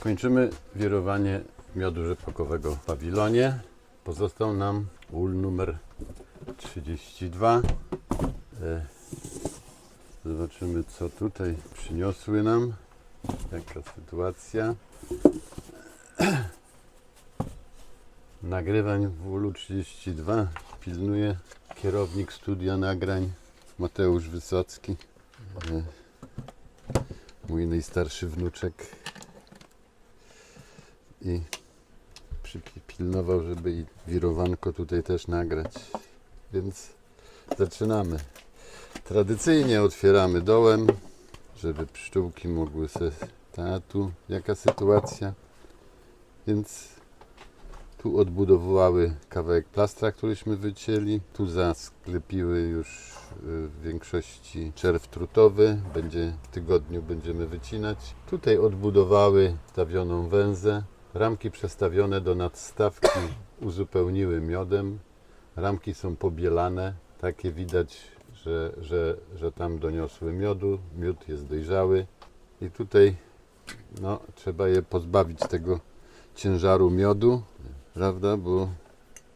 Kończymy wirowanie miodu rzepakowego w pawilonie. Pozostał nam ul numer 32. E, Zobaczymy, co tutaj przyniosły nam. Jaka sytuacja. Nagrywań w ulu 32 pilnuje kierownik studia nagrań Mateusz Wysocki. E, Mój najstarszy wnuczek i przypi- pilnował, żeby i wirowanko tutaj też nagrać. Więc zaczynamy. Tradycyjnie otwieramy dołem, żeby pszczółki mogły se... Ta, tu jaka sytuacja. Więc tu odbudowały kawałek plastra, któryśmy wycięli. Tu zasklepiły już y, w większości czerw trutowy. Będzie w tygodniu będziemy wycinać. Tutaj odbudowały stawioną węzę. Ramki przestawione do nadstawki uzupełniły miodem. Ramki są pobielane. Takie widać, że, że, że tam doniosły miodu. Miód jest dojrzały. I tutaj no, trzeba je pozbawić tego ciężaru miodu, prawda? Bo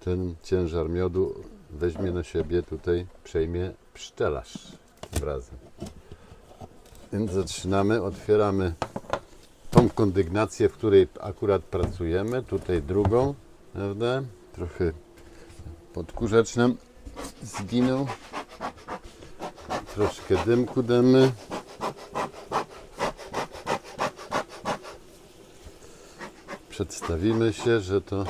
ten ciężar miodu weźmie na siebie tutaj, przejmie pszczelarz razem. Więc zaczynamy, otwieramy tą kondygnację, w której akurat pracujemy, tutaj drugą, prawda? Trochę podkurzacz nam zginął. Troszkę dymku damy. Przedstawimy się, że to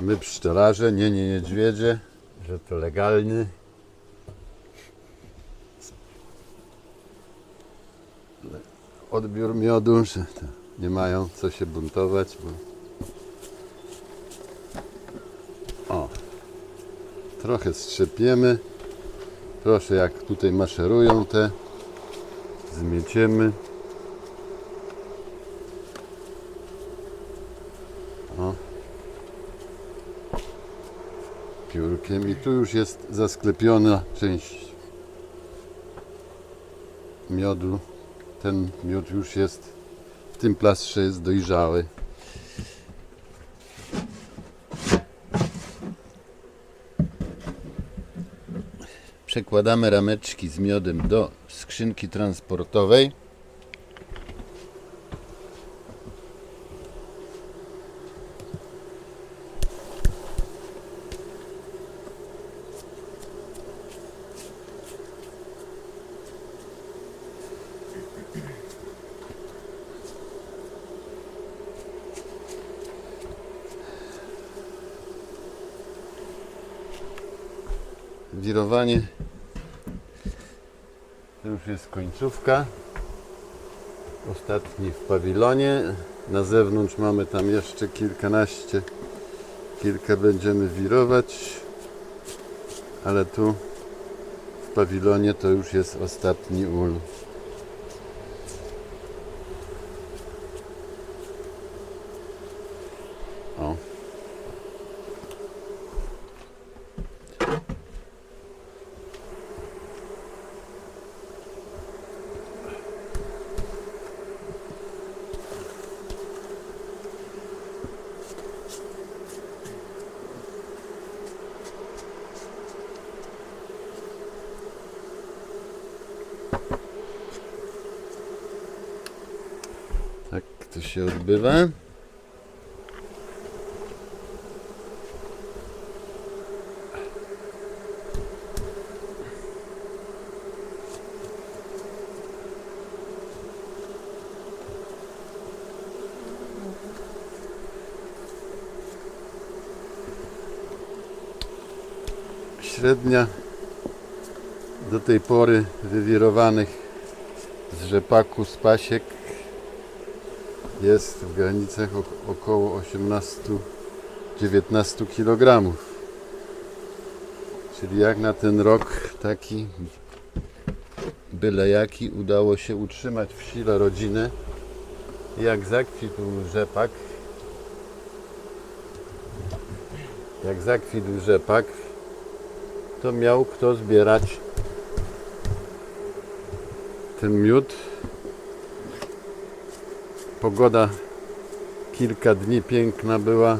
my pszczelarze, nie, nie niedźwiedzie, że to legalny odbiór miodu, że nie mają co się buntować, bo o, trochę strzepiemy. Proszę, jak tutaj maszerują te, zmieciemy. O. Piórkiem i tu już jest zasklepiona część miodu. Ten miód już jest w tym plastrze jest dojrzały. Przekładamy rameczki z miodem do skrzynki transportowej. Wirowanie. To już jest końcówka. Ostatni w pawilonie. Na zewnątrz mamy tam jeszcze kilkanaście. Kilka będziemy wirować. Ale tu w pawilonie to już jest ostatni ul. O. Tak to się odbywa. Średnia do tej pory wywirowanych z rzepaku z pasiek jest w granicach ok- około 18-19 kg. Czyli jak na ten rok taki byle jaki udało się utrzymać w sile rodzinę. Jak zakwitł rzepak, jak zakwitł rzepak, to miał kto zbierać ten miód Pogoda kilka dni piękna była.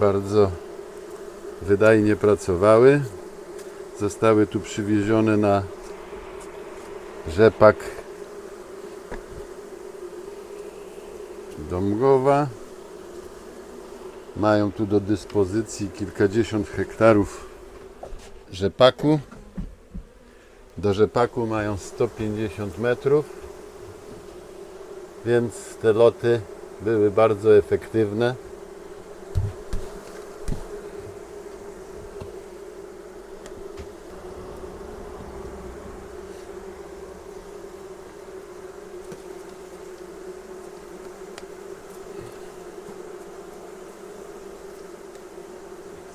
Bardzo wydajnie pracowały. Zostały tu przywiezione na rzepak do Mgowa. Mają tu do dyspozycji kilkadziesiąt hektarów rzepaku. Do rzepaku mają 150 metrów, więc te loty były bardzo efektywne.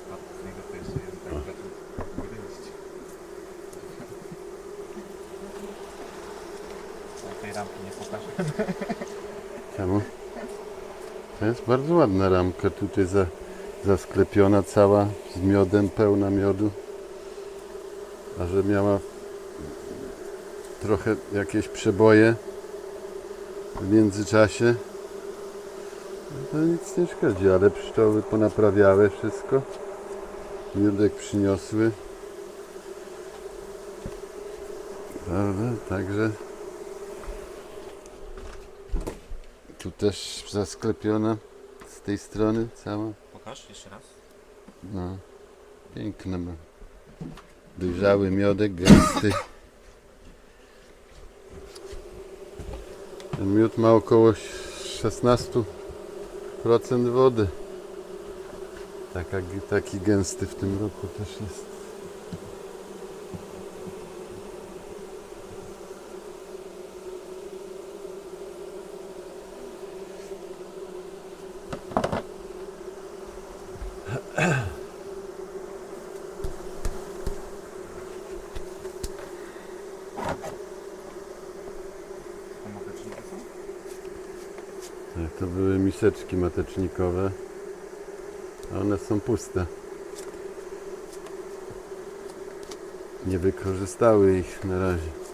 Spadł z niego to jeszcze jest tak zaczął gryźć. A tej rampy nie pokażę. Czemu? To jest bardzo ładna ramka tutaj za, zasklepiona cała z miodem, pełna miodu. A że miała trochę jakieś przeboje w międzyczasie, to nic nie szkodzi, ale pszczoły ponaprawiały wszystko. Miodek przyniosły. Prawda? Także tu też zasklepiona z tej strony cała. Pokaż jeszcze raz. No, piękne ma. Dojrzały miodek, gęsty. Ten miód ma około 16% wody. Taka, taki gęsty w tym roku też jest. To mateczniki są? Tak, to były miseczki matecznikowe. One są puste. Nie wykorzystały ich na razie.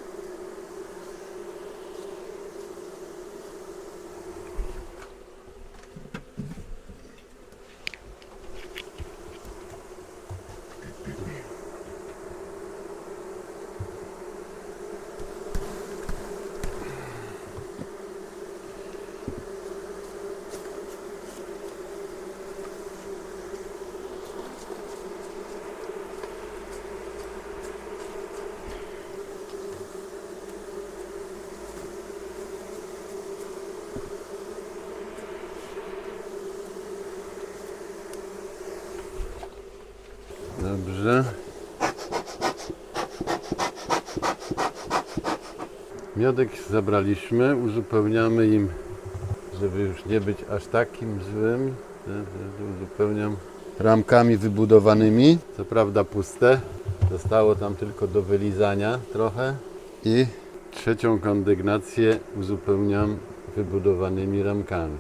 Miodek zabraliśmy, uzupełniamy im, żeby już nie być aż takim złym. Uzupełniam ramkami wybudowanymi, co prawda puste. Zostało tam tylko do wylizania trochę. I trzecią kondygnację uzupełniam wybudowanymi ramkami.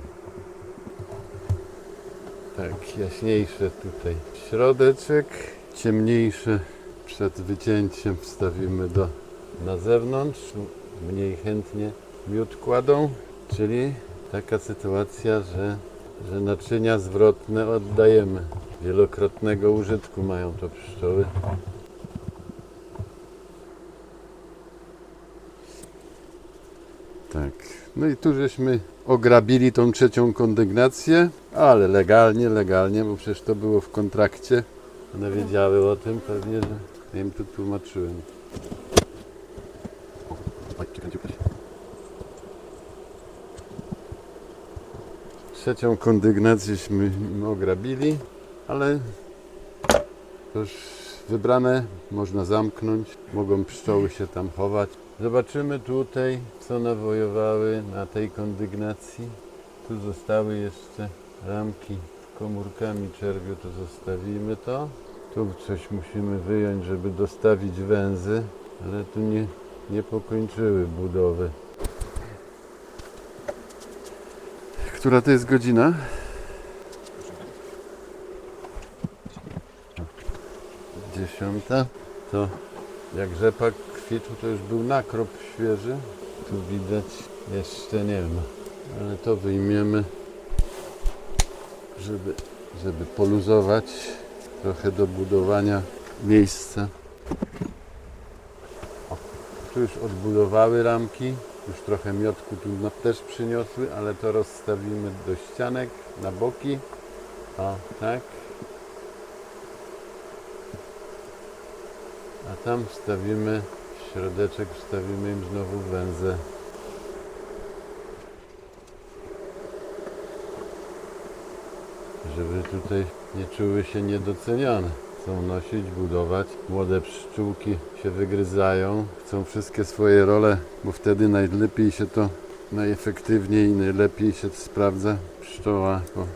Tak, jaśniejsze tutaj środeczek, ciemniejsze przed wycięciem wstawimy do, na zewnątrz. Mniej chętnie miód kładą, czyli taka sytuacja, że, że naczynia zwrotne oddajemy. Wielokrotnego użytku mają to pszczoły. Tak. No i tu żeśmy ograbili tą trzecią kondygnację, ale legalnie, legalnie, bo przecież to było w kontrakcie. One wiedziały o tym pewnie, że ja im tu tłumaczyłem. Trzecią kondygnacjeśmy im ograbili, ale już wybrane, można zamknąć, mogą pszczoły się tam chować. Zobaczymy tutaj, co nawojowały na tej kondygnacji. Tu zostały jeszcze ramki komórkami czerwiu, to zostawimy to. Tu coś musimy wyjąć, żeby dostawić węzy, ale tu nie, nie pokończyły budowy. Która to jest godzina? Dziesiąta. To jak rzepak kwitł, to już był nakrop świeży. Tu widać, jeszcze nie ma, ale to wyjmiemy, żeby, żeby poluzować trochę do budowania miejsca. Tu już odbudowały ramki, już trochę miotku tu też przyniosły, ale to rozstawimy do ścianek, na boki. O, tak. A tam wstawimy, w środeczek wstawimy im znowu węzę. Żeby tutaj nie czuły się niedocenione. Chcą nosić, budować. Młode pszczółki się wygryzają, chcą wszystkie swoje role, bo wtedy najlepiej się to, najefektywniej i najlepiej się sprawdza pszczoła po,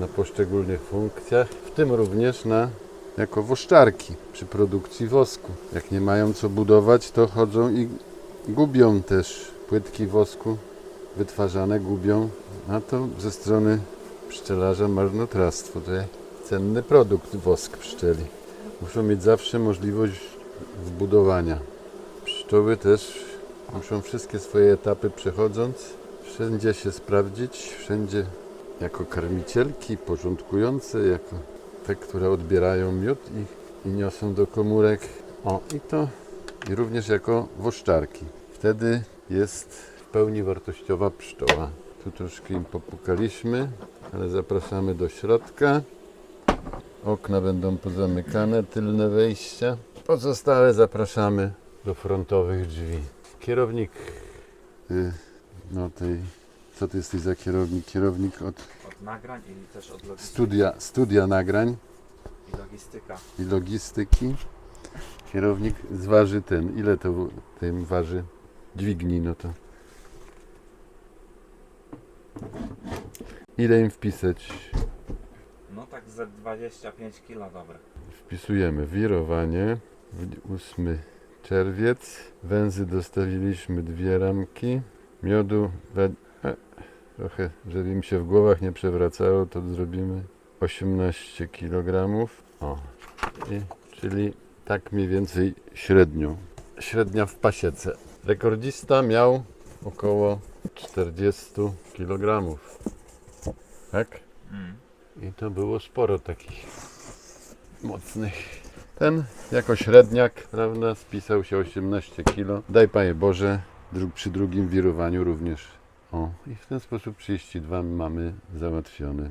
na poszczególnych funkcjach, w tym również na jako woszczarki przy produkcji wosku. Jak nie mają co budować, to chodzą i gubią też płytki wosku wytwarzane, gubią. A to ze strony pszczelarza marnotrawstwo. To cenny produkt wosk pszczeli. Muszą mieć zawsze możliwość wbudowania. Pszczoły też muszą wszystkie swoje etapy przechodząc, wszędzie się sprawdzić, wszędzie jako karmicielki, porządkujące, jako te, które odbierają miód i, i niosą do komórek. O, i to i również jako woszczarki. Wtedy jest w pełni wartościowa pszczoła. Tu troszkę im popukaliśmy, ale zapraszamy do środka. Okna będą pozamykane, tylne wejścia. Pozostałe zapraszamy do frontowych drzwi. Kierownik y, no tej, co ty jesteś za kierownik? Kierownik od Od nagrań i też od logistyki. studia, studia nagrań I logistyka. i logistyki. Kierownik zważy ten, ile to w- tym waży dźwigni, no to ile im wpisać? Ze 25 kg dobre. Wpisujemy wirowanie, w- 8 czerwiec, węzy dostawiliśmy dwie ramki, miodu, we- e, trochę, żeby im się w głowach nie przewracało, to zrobimy 18 kg, o, i, czyli tak mniej więcej średnią, średnia w pasiece. Rekordzista miał około 40 kg, tak? Mm. I to było sporo takich mocnych. Ten jako średniak, prawda, spisał się 18 kg. Daj Panie Boże, dru- przy drugim wirowaniu również. O, i w ten sposób 32 mamy załatwiony.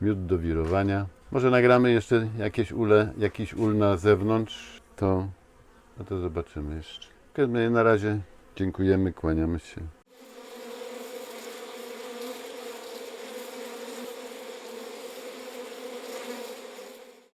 Miód do wirowania. Może nagramy jeszcze jakieś ule, jakiś ul na zewnątrz, to, no to zobaczymy jeszcze. Na razie dziękujemy, kłaniamy się.